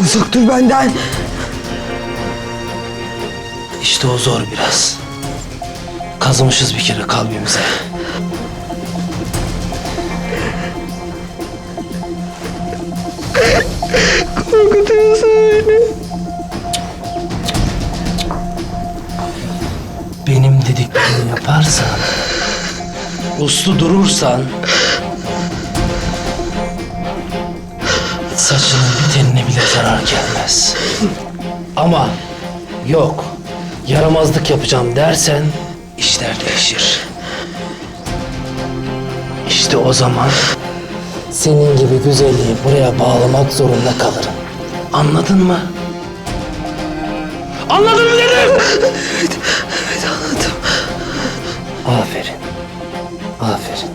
Uzak dur benden. İşte o zor biraz. Kazımışız bir kere kalbimize. Korkutuyorsun beni. Benim dediklerimi yaparsan, uslu durursan, saçının bir bile zarar gelmez. Ama yok, yaramazlık yapacağım dersen işler değişir. İşte o zaman senin gibi güzelliği buraya bağlamak zorunda kalırım. Anladın mı? Anladın mı dedim? Evet anladım. Aferin. Aferin.